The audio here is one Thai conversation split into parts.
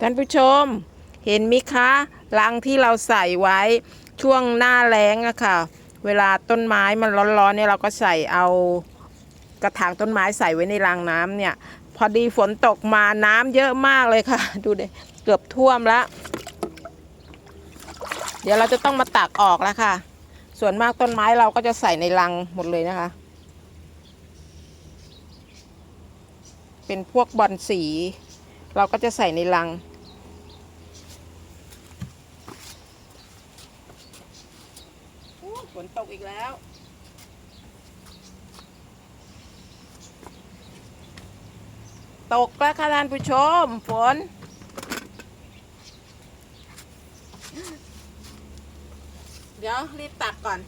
ท่านผู้ชมเห็นมิคะรังที่เราใส่ไว้ช่วงหน้าแล้งอะค่ะ เวลาต้นไม้มันร้อนๆเนี่ยเราก็ใส่เอากระถางต้นไม้ใส่ไว้ในรางน้ำเนี่ย พอดีฝนตกมาน้ำเยอะมากเลยค่ะ ดูดิเกือบท่วมแล้ว เดี๋ยวเราจะต้องมาตักออกแล้วค่ะ ส่วนมากต้นไม้เราก็จะใส่ในรังหมดเลยนะคะ เป็นพวกบอนสี เราก็จะใส่ในรัง ฝนตกอีกแล้ว ตกแล้วค่ะท่านผู้ชม ฝน เดี๋ยวรีบตักก่อน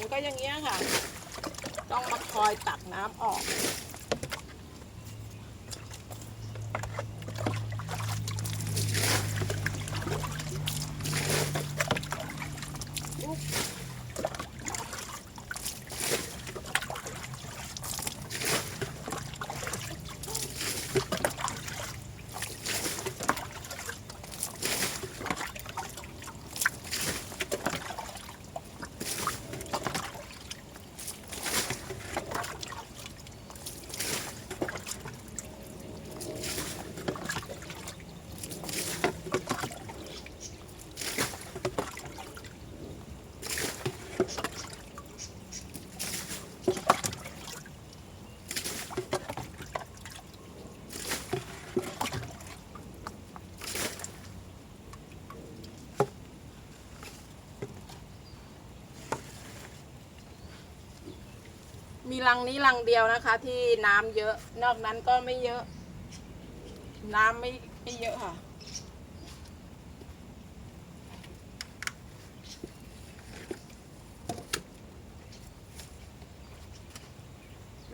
หน้าฝนก็อย่างเงี้ยค่ะ ต้องมาคอยตักน้ำออก มีรังนี้รังเดียวนะคะ ที่น้ำเยอะ นอกนั้นก็ไม่เยอะ น้ำไม่ไม่เยอะค่ะ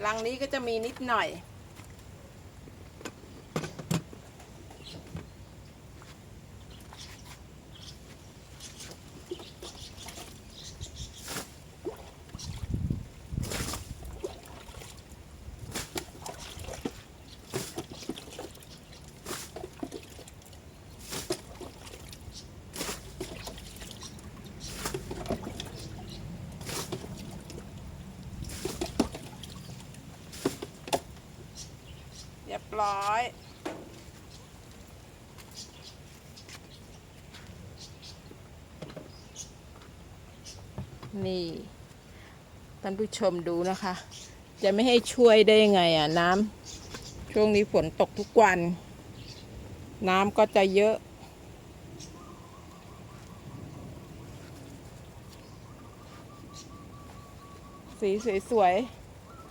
รังนี้ก็จะมีนิดหน่อย เร้อย นี่ท่านผู้ชมดูนะคะ จะไม่ให้ช่วยได้ยังไงอะน้ำช่วงนี้ฝนตกทุกวัน น้ำก็จะเยอะสีสวย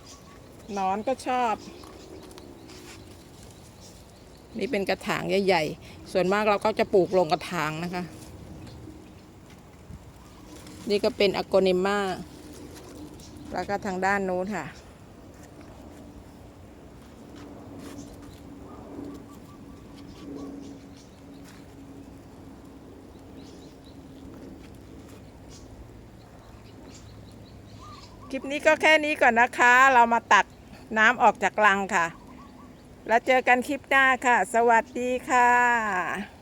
ๆนอนก็ชอบ นี่เป็นกระถางใหญ่ๆ ส่วนมากเราก็จะปลูกลงกระถางนะคะ นี่ก็เป็นอโกนิมาแล้วก็ทางด้านนู้นค่ะ คลิปนี้ก็แค่นี้ก่อนนะคะ เรามาตักน้ำออกจากรังค่ะ แล้วเจอกันคลิปหน้าค่ะ สวัสดีค่ะ